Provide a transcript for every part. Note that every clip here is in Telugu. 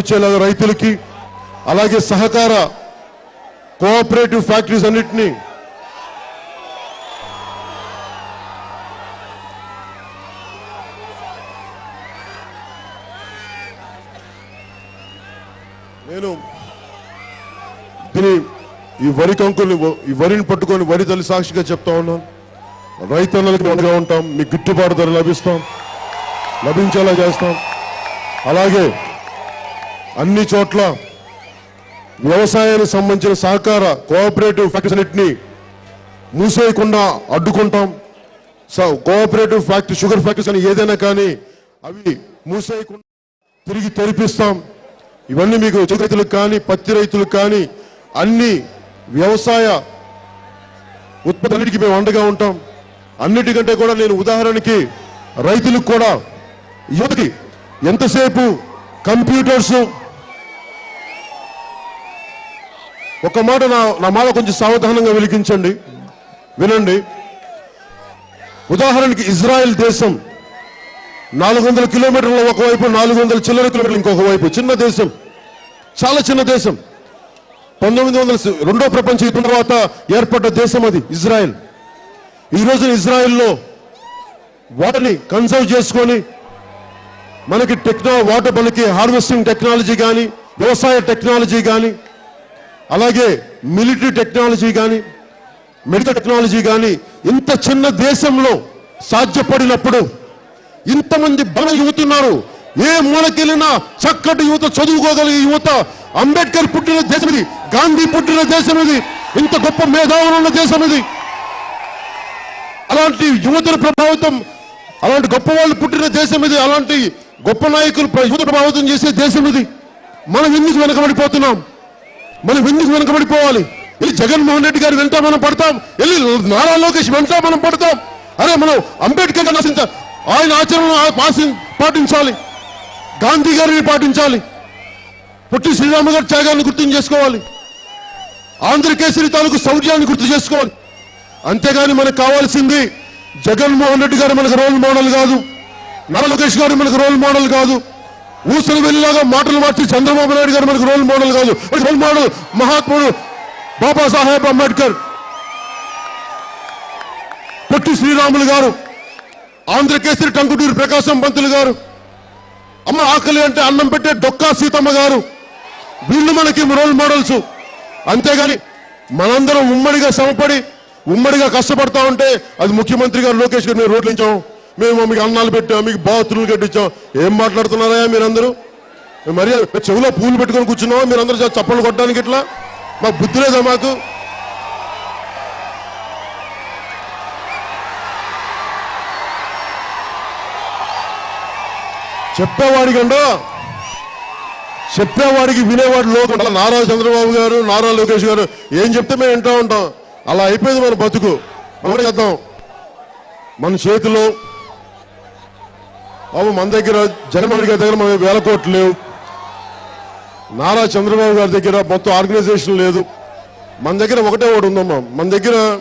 వచ్చేలాగా రైతులకి అలాగే సహకార కోఆపరేటివ్ ఫ్యాక్టరీస్ అన్నిటినీ నేను దీని ఈ వరి కంకుల్ని ఈ వరిని పట్టుకొని వరి తల్లి సాక్షిగా చెప్తా ఉన్నాను. రైతన్నలకు అండగా ఉంటాం మీకు గిట్టుబాటు ధర లభిస్తాం లభించేలా చేస్తాం. అలాగే అన్ని చోట్ల వ్యవసాయానికి సంబంధించిన సహకార కోఆపరేటివ్ ఫ్యాక్టరీస్ అన్నింటినీ మూసేయకుండా అడ్డుకుంటాం. స- కోఆపరేటివ్ ఫ్యాక్టరీ షుగర్ ఫ్యాక్టరీస్ అని ఏదైనా కానీ అవి మూసేయకుండా తిరిగి తెరిపిస్తాం. ఇవన్నీ మీకు చెరుకు రైతులకు కానీ పత్తి రైతులకు కానీ అన్ని వ్యవసాయ ఉత్పత్తులన్నిటికీ మేము అండగా ఉంటాం. అన్నిటికంటే కూడా నేను ఉదాహరణకి రైతులకు కూడా యువతకి ఎంతసేపు కంప్యూటర్స్ ఒక మాట నా నా మాట కొంచెం సావధానంగా వెలిగించండి. వినండి. ఉదాహరణకి ఇజ్రాయెల్ దేశం నాలుగు వందల కిలోమీటర్ల ఒకవైపు నాలుగు వందల చిల్లర కిలోమీటర్లు ఇంకొక వైపు. చిన్న దేశం. చాలా చిన్న దేశం. పంతొమ్మిది వందల రెండో ప్రపంచ యుద్ధం తర్వాత ఏర్పడ్డ దేశం అది ఇజ్రాయెల్. ఈ ఇజ్రాయెల్లో వాటర్ని కన్సర్వ్ చేసుకొని మనకి టెక్నా వాటర్ మనకి హార్వెస్టింగ్ టెక్నాలజీ కానీ వ్యవసాయ టెక్నాలజీ కానీ అలాగే మిలిటరీ టెక్నాలజీ కానీ మెడికల్ టెక్నాలజీ కానీ ఇంత చిన్న దేశంలో సాధ్యపడినప్పుడు ఇంతమంది బల యువతున్నారు. ఏ మూలకెళ్ళినా చక్కటి యువత చదువుకోగలిగే యువత అంబేద్కర్ పుట్టిన దేశం ఇది గాంధీ పుట్టిన దేశం ఇది ఇంత గొప్ప మేధావులు ఉన్న దేశం ఇది అలాంటి యువతను ప్రభావితం అలాంటి గొప్ప వాళ్ళు పుట్టిన దేశం ఇది అలాంటి గొప్ప నాయకులు యువత ప్రభావితం చేసే దేశం ఇది మనం ఎందుకు వెనకబడిపోతున్నాం? మనం ఎందుకు వెనకబడిపోవాలి? వెళ్ళి జగన్మోహన్ రెడ్డి గారి వెంట మనం పడతాం. వెళ్ళి నారా లోకేష్ వెంట మనం పడతాం. అరే మనం అంబేద్కర్ గారిని ఆశించ ఆయన ఆచరణ ఆ- పాటించాలి. గాంధీ గారిని పాటించాలి. పొట్టి శ్రీరామ గారి త్యాగాన్ని గుర్తు చేసుకోవాలి. ఆంధ్రకేసరి తాలూకు శౌర్యాన్ని గుర్తు చేసుకోవాలి. అంతేగాని మనకు కావాల్సింది జగన్మోహన్ రెడ్డి గారు మనకు రోల్ మోడల్ కాదు. నారా లోకేష్ గారు మనకు రోల్ మోడల్ కాదు. ఊసలు వెళ్ళిలాగా మాటలు మార్చి చంద్రబాబు నాయుడు గారు మనకు రోల్ మోడల్ కాదు. రోల్ మోడల్ మహాత్ముడు బాబాసాహెబ్ అంబేద్కర్ పొట్టి శ్రీరాములు గారు ఆంధ్రకేసరి టంకుటూరి ప్రకాశం పంతులు గారు అమ్మ ఆకలి అంటే అన్నం పెట్టే డొక్కా సీతమ్మ గారు వీళ్ళు మనకి రోల్ మోడల్స్. అంతేగాని మనందరం ఉమ్మడిగా శ్రమపడి ఉమ్మడిగా కష్టపడతా ఉంటే అది ముఖ్యమంత్రి గారు లోకేష్ గారు మేము రోడ్లు మేము మీకు అన్నాలు పెట్టాం మీకు బాత్రూమ్లు కట్టించాం. ఏం మాట్లాడుతున్నారా మీరందరూ? మేము మరి చెవిలో పూలు పెట్టుకొని కూర్చున్నావా? మీరందరూ చ- చప్పలు కొట్టడానికి ఇట్లా? మాకు బుద్ధి లేదా మాకు? చెప్పేవాడికండో? చెప్పేవాడికి వినేవాడు లోకం అలా నారా చంద్రబాబు గారు నారా లోకేష్ గారు ఏం చెప్తే మేము వింటూ ఉంటాం. అలా అయిపోయింది మన బతుకు. మనం చేద్దాం? మన చేతిలో బాబు మన దగ్గర జగన్మోహన్ గారి దగ్గర మన వేల కోట్లు లేవు. నారా చంద్రబాబు గారి దగ్గర మొత్తం ఆర్గనైజేషన్ లేదు. మన దగ్గర ఒకటే ఒకటి ఉందమ్మా. మన దగ్గర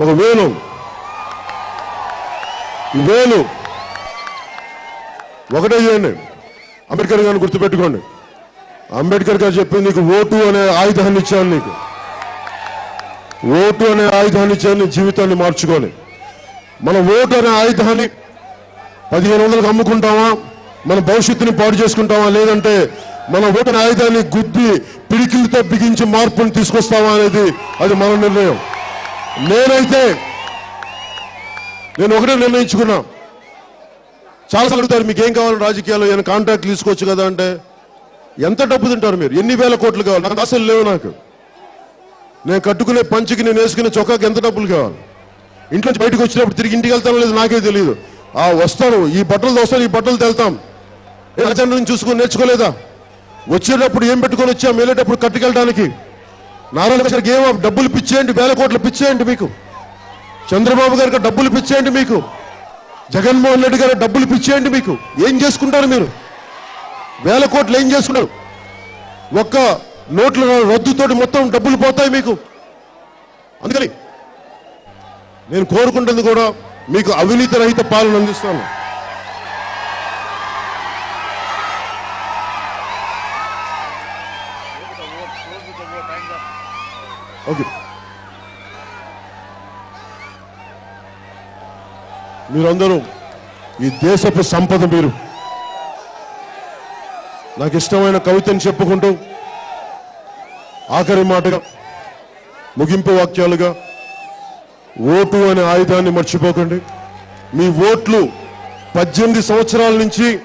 ఒక వేలు వేలు ఒకటే చేయండి. అంబేద్కర్ గారిని గుర్తుపెట్టుకోండి. అంబేద్కర్ గారు చెప్పింది నీకు ఓటు అనే ఆయుధాన్ని ఇచ్చాను నీకు. ఓటు అనే ఆయుధాన్ని ఇచ్చాను నీ జీవితాన్ని మార్చుకొని. మన ఓటు అనే ఆయుధాన్ని పదిహేను వందలకు అమ్ముకుంటామా? మన భవిష్యత్తుని పాడు చేసుకుంటామా? లేదంటే మన ఓటు ఆయుధాన్ని గుద్ది పిడికిలతో బిగించి మార్పుని తీసుకొస్తామా అనేది అది మన నిర్ణయం. నేనైతే నేను ఒకటే నిర్ణయించుకున్నా. చాలాసార్లు అడుగుతారు మీకు ఏం కావాలి రాజకీయాల్లో? ఏమైనా కాంట్రాక్ట్ తీసుకోవచ్చు కదా? అంటే ఎంత డబ్బు తింటారు మీరు? ఎన్ని వేల కోట్లు కావాలి? నాకు అసలు లేవు నాకు. నేను కట్టుకునే పంచికి నేను వేసుకునే చొక్కాకి ఎంత డబ్బులు కావాలి? ఇంట్లో బయటకు వచ్చినప్పుడు తిరిగి ఇంటికి వెళ్తానో లేదు నాకే తెలియదు ఆ వస్తాను ఈ బట్టలు దోస్తాను ఈ బట్టలు తెల్తాం. ఏ నుంచి చూసుకొని నేర్చుకోలేదా? వచ్చేటప్పుడు ఏం పెట్టుకొని వచ్చాం? వెళ్ళేటప్పుడు కట్టుకెళ్ళడానికి. నారాయణ గారికి ఏమో డబ్బులు పిచ్చేయండి వేల కోట్లు పిచ్చేయండి మీకు. చంద్రబాబు గారికి డబ్బులు పిచ్చేయండి మీకు. జగన్మోహన్ రెడ్డి గారు డబ్బులు పిచ్చేయండి మీకు. ఏం చేసుకుంటారు మీరు? వేల కోట్లు ఏం చేసుకున్నారు ఒక్క నోట్ల రద్దుతోటి మొత్తం డబ్బులు పోతాయి మీకు. అందుకని నేను కోరుకుంటుంది కూడా మీకు అవినీతి రహిత పాలన అందిస్తాను. ఓకే. మీరందరూ ఈ దేశపు సంపద మీరు. నాకు ఇష్టమైన కవితను చెప్పుకుంటూ ఆఖరి మాటగా ముగింపు వాక్యాలుగా ఓటు అనే ఆయుధాన్ని మర్చిపోకండి. మీ ఓట్లు పద్దెనిమిది సంవత్సరాల నుంచి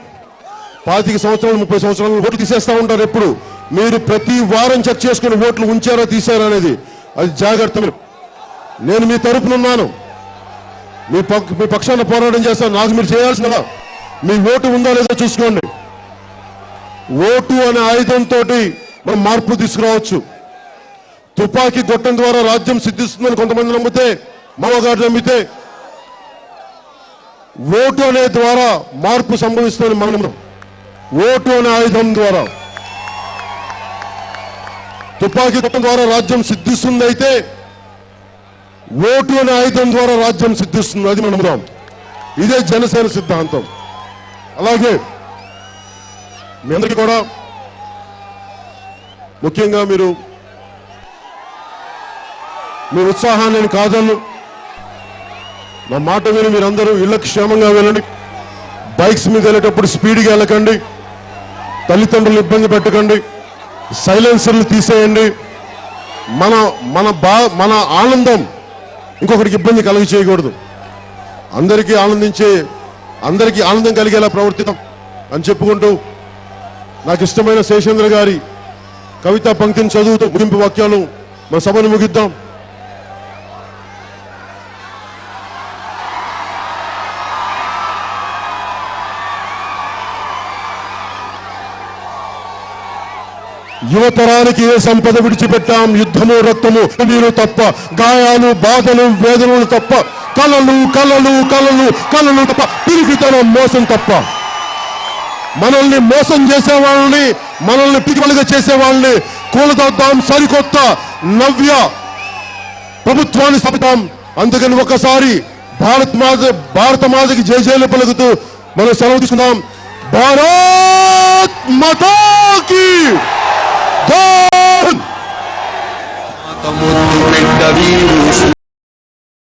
పాతిక సంవత్సరాలు ముప్పై సంవత్సరాలు ఓట్లు తీసేస్తా ఉంటారు ఎప్పుడు. మీరు ప్రతి వారం చెక్ చేసుకుని ఓట్లు ఉంచారా తీసారా అనేది అది జాగ్రత్త నేను మీ తరపున ఉన్నాను. మీ పక్ మీ పక్షాన పోరాటం చేస్తాను. నాకు మీరు చేయాల్సిన మీ ఓటు ఉందా లేదో చూసుకోండి. ఓటు అనే ఆయుధంతో మనం మార్పు తీసుకురావచ్చు. తుపాకీ గొట్టం ద్వారా రాజ్యం సిద్ధిస్తుందని కొంతమంది నమ్మితే మామగారు నమ్మితే ఓటు అనే ద్వారా మార్పు సంభవిస్తుందని మనం ఓటు అనే ఆయుధం ద్వారా. తుపాకీ గొట్టం ద్వారా రాజ్యం సిద్ధిస్తుంది అయితే ఓటు అనే ఆయుధం ద్వారా రాజ్యం సిద్ధిస్తుంది అది మనం నమ్ముదాం ఇదే జనసేన సిద్ధాంతం. అలాగే మీ అందరికీ కూడా ముఖ్యంగా మీరు మీ ఉత్సాహాన్ని నేను కాదన్ను. నా మాట విని మీరందరూ ఇళ్ళకి క్షేమంగా వెళ్ళండి. బైక్స్ మీద వెళ్ళేటప్పుడు స్పీడ్గా వెళ్ళకండి. తల్లిదండ్రులు ఇబ్బంది పెట్టకండి. సైలెన్సర్లు తీసేయండి. మన మన బా మన ఆనందం ఇంకొకరికి ఇబ్బంది కలిగి చేయకూడదు. అందరికీ ఆనందించే అందరికీ ఆనందం కలిగేలా ప్రవర్తిద్దాం అని చెప్పుకుంటూ నాకు ఇష్టమైన శేషేంద్ర గారి కవితా పంక్తిని చదువుతూ ముగింపు వాక్యాలు మన సభను ముగిద్దాం. యువతరానికి ఏ సంపద విడిచిపెట్టాం? యుద్ధము రక్తము నీరు తప్ప గాయాలు బాధలు వేదనలు తప్ప కలలు కలలు కలలు కలలు తప్ప పిరికితనం మోసం తప్ప. మనల్ని మోసం చేసే వాళ్ళని మనల్ని పిటికలుగా చేసే వాళ్ళని కూలదొద్దాం సరికొత్త నవ్య ప్రభుత్వాన్ని స్థాపిద్దాం. అందుకని ఒకసారి భారత్ మాత భారత మాతకి జయ జయలు పలుకుతూ మనం సెలవు తీసుకుందాం. భారత్ మాతాకి! ¡Gol!